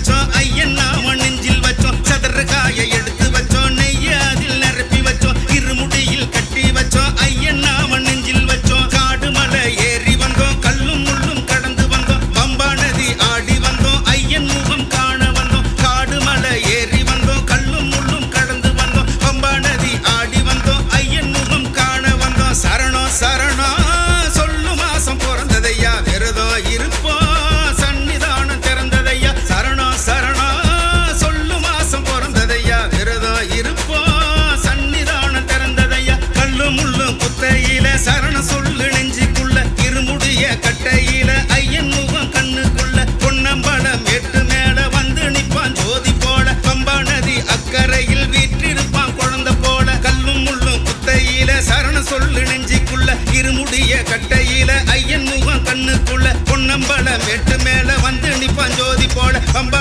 வச்சோம் ஐயன் நாமன். கட்டையில ஐயன் முகம் கண்ணுக்குள்ள பொன்னம்பல மேட்டு மேல வந்து நிப்பான் ஜோதி போல பம்பா